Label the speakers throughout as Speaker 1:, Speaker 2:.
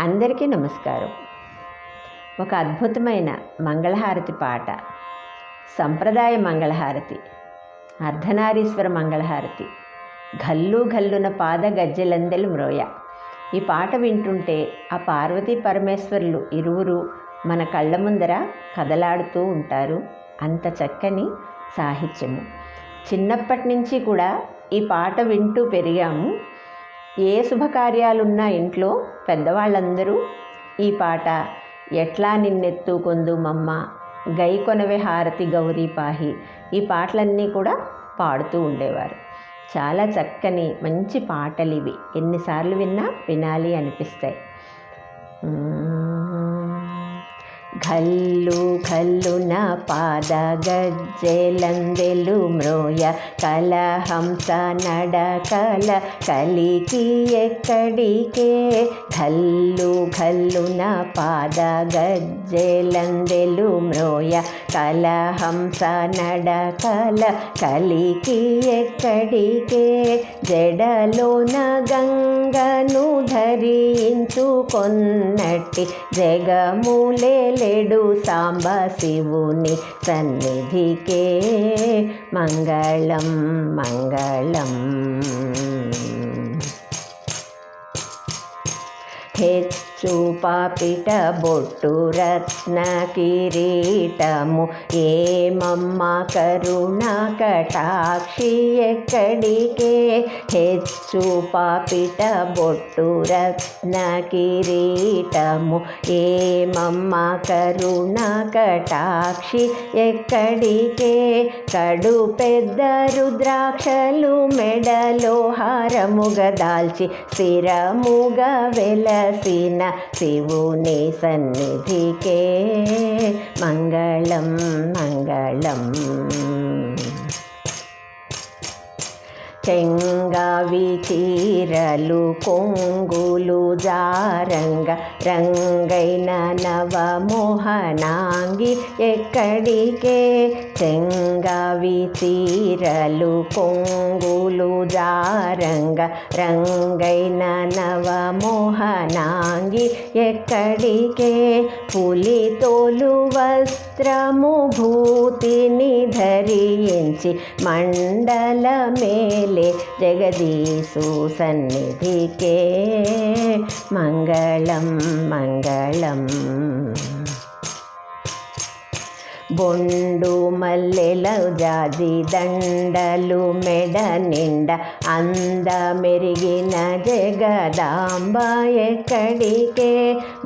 Speaker 1: అందరికీ నమస్కారం. ఒక అద్భుతమైన మంగళహారతి పాట. సంప్రదాయ మంగళహారతి. అర్ధనారీశ్వర మంగళహారతి. గల్లు గల్లున పాద గజ్జెలందెలు మ్రోయ. ఈ పాట వింటుంటే ఆ పార్వతీ పరమేశ్వరులు ఇరువురు మన కళ్ళ ముందర కదలాడుతూ ఉంటారు. అంత చక్కని సాహిత్యము. చిన్నప్పటి నుంచి కూడా ఈ పాట వింటూ పెరిగాము. ఏ శుభకార్యాలున్నా ఇంట్లో పెద్దవాళ్ళందరూ ఈ పాట ఎట్లా నిన్నెత్తు కొందుమమ్మ గై కొనవే హారతి గౌరీ పాహి. ఈ పాటలన్నీ కూడా పాడుతూ ఉండేవారు. చాలా చక్కని మంచి పాటలు ఇవి ఎన్నిసార్లు విన్నా వినాలి అనిపిస్తాయి. ఘల్లు ఘల్లున పాద గజ్జెలందెలు మ్రోయ కలహంస నడకల కలికి ఎక్కడికే? ఘల్లు ఘల్లున పాద గజ్జెలందెలు మ్రోయ కలహంస నడకల కలికి ఎక్కడికే? జడలోన గంగను ధరించుకొన్నట్టి నేడు సాంబ శివుని సన్నిధికే. మంగళం మంగళం. హే చూపాపిట బొట్టు రత్న కిరీటము. ఏమమ్మ కరుణ కటాక్షి ఎక్కడికే? హెచ్చు పాపిట బొట్టు రత్న కిరీటము. ఏమమ్మ కరుణ కటాక్షి ఎక్కడికే? కడు పెద్ద రుద్రాక్షలు మెడలో హారముగా దాల్చి స్థిరముగా వెలసిన శివుని సన్నిధికే మంగళం మంగళం. చెంగావి చీరలు కొంగులు జారంగ రంగైన నవమోహనాంగి ఎక్కడికే? చెంగావి చీరలు కొంగులు జారంగ రంగైన నవమోహనాంగి ఎక్కడికే? పులి తోలు వస్తు వస్త్రము భూతిని ధరించి మండల మేలే జగదీశు సన్నిధికే. మంగళం మంగళం. బొండు మల్లెల జాజి దండలు మెడ నిండ అంద మెరిగిన జగదాంబ ఎక్కడికే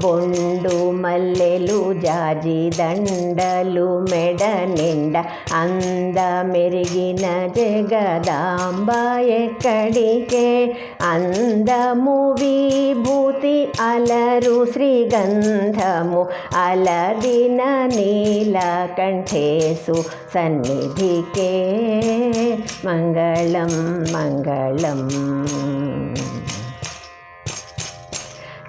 Speaker 1: బొండు మల్లెలు జాజి దండలు మెడ నిండ అంద మెరిగిన జగదాంబ ఎక్కడికే అందము విభూతి అలరు శ్రీగంధము అలదిన నీల కంఠేశు సన్నిధికే మంగళం మంగళం.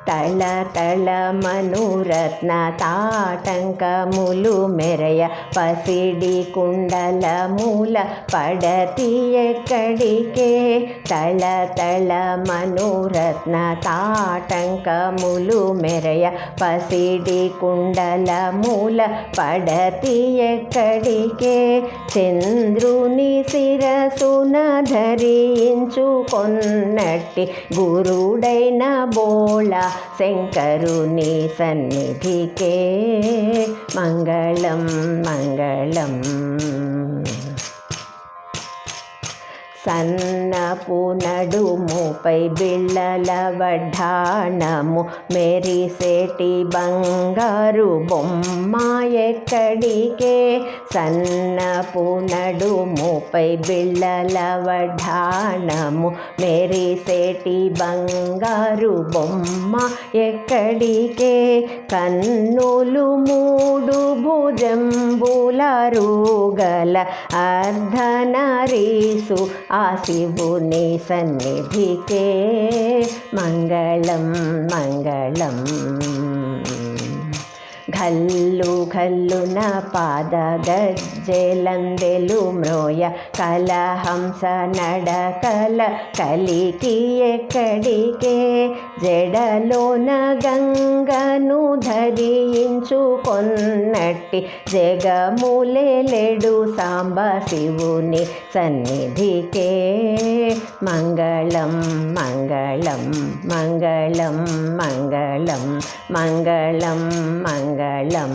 Speaker 1: తళ తళ మనురత్న తాటంకములు మెరయ పసిడి కుండల మూల పడతి ఎక్కడికే? తళ తళ మనురత్న తాటంకములు మెరయ పసిడి కుండల మూల పడతి ఎక్కడికే? చంద్రుని శిరసున ధరించుకొన్నట్టి గురుడైన బోళ శంకరుని సన్నిధికే మంగళం మంగళం. సన్నపు నడుముపై బిళ్ళల వడ్డాణము మెరిసేటి బంగారు బొమ్మ ఎక్కడికే? సన్నపు నడుముపై బిళ్ళల వడ్డాణము మెరిసేటి బంగారు బొమ్మ ఎక్కడికే? కన్నులు మూడు భుజంబుల రూగల అర్ధనరీసు ఆ శివుని సన్నిధికే మంగళం మంగళం. ఘల్లు ఘల్లున పాద గజ్జెలందెలు మ్రోయ కలహంస నడకల కలికి ఎక్కడికే? జడలోన గంగను ధరించుకొన్నట్టి జగములెడు సాంబ శివుని సన్నిధికే. మంగళం మంగళం మంగళం మంగళం మంగళం మంగళం കളം